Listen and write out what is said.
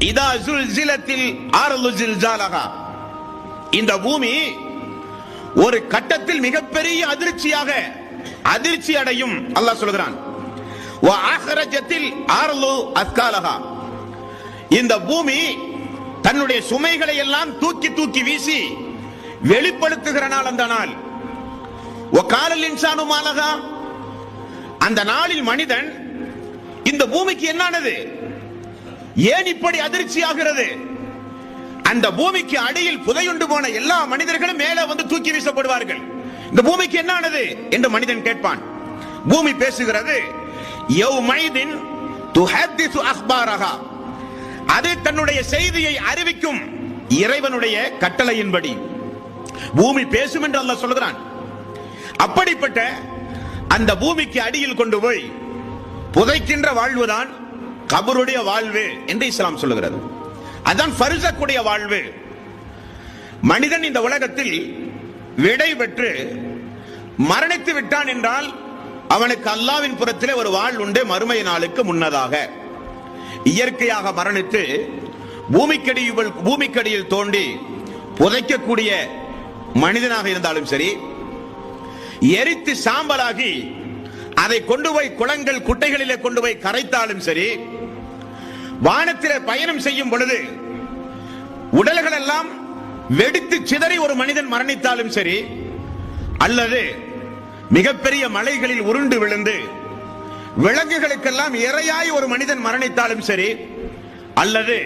இதா ஜுல்சிலத்தில் ஆரலு ஜில்ஜாலகா. இந்த பூமி ஒரு கட்டத்தில் மிகப்பெரிய அதிர்ச்சியாக அதிர்ச்சி அடையும் அல்லாஹ் சொல்கிறான். ஓ ஆசரஜத்தில் ஆரலு அஸ்காலகா. இந்த பூமி தன்னுடைய சுமைகளை எல்லாம் தூக்கி தூக்கி வீசி வெளிப்படுத்துகிற நாள் அந்த நாள். ஒ காலல் இன்சானு அந்த நாளில் மனிதன் இந்த பூமிக்கு என்னானது? ஏன் இப்படி அதிர்ச்சி ஆகிறது அந்த பூமிக்கு அடியில் புதையுண்டு போன எல்லா மனிதர்களும் மேலே வந்து தூக்கி வீசப்படுவார்கள். இந்த பூமிக்கு என்னானது? என்று மனிதன் கேட்பான். பூமி பேசுகிறது யௌமைதின் துஹத்திசு அக்பாரஹா அது தன்னுடைய செய்தியை அறிவிக்கும் இறைவனுடைய கட்டளையின்படி. பூமி பேசும் என்று அல்லாஹ் சொல்கிறான் அப்படிப்பட்ட அந்த பூமிக்கு அடியில் கொண்டு போய் புதைக்கின்ற வாழ்வுதான் கபருடைய வாழ்வு என்று இஸ்லாம் சொல்லுகிறது. அதான் ஃபர்சக்குடைய வாழ்வு. மனிதன் இந்த உலகத்தில் விடை பெற்று மரணித்து விட்டான் என்றால் அவனுக்கு அல்லாவின் புறத்திலே ஒரு வாழ் உண்டு மறுமை நாளுக்கு முன்னதாக. இயற்கையாக மரணித்து பூமிக்கடியில் பூமிக்கடியில் தோண்டி புதைக்கக்கூடிய மனிதனாக இருந்தாலும் சரி எரித்து சாம்பலாகி அதை கொண்டு போய் குளங்கள் குட்டைகளிலே கொண்டு போய் கரைத்தாலும் சரி வானத்திலே பயணம் செய்யும் பொழுது உடல்கள் எல்லாம் வெடித்து சிதறி ஒரு மனிதன் மரணித்தாலும் சரி அல்லது மிகப்பெரிய மலைகளில் உருண்டு விழுந்து விலங்குகளுக்கெல்லாம் இரையாய் ஒரு மனிதன் மரணித்தாலும் சரி அல்லது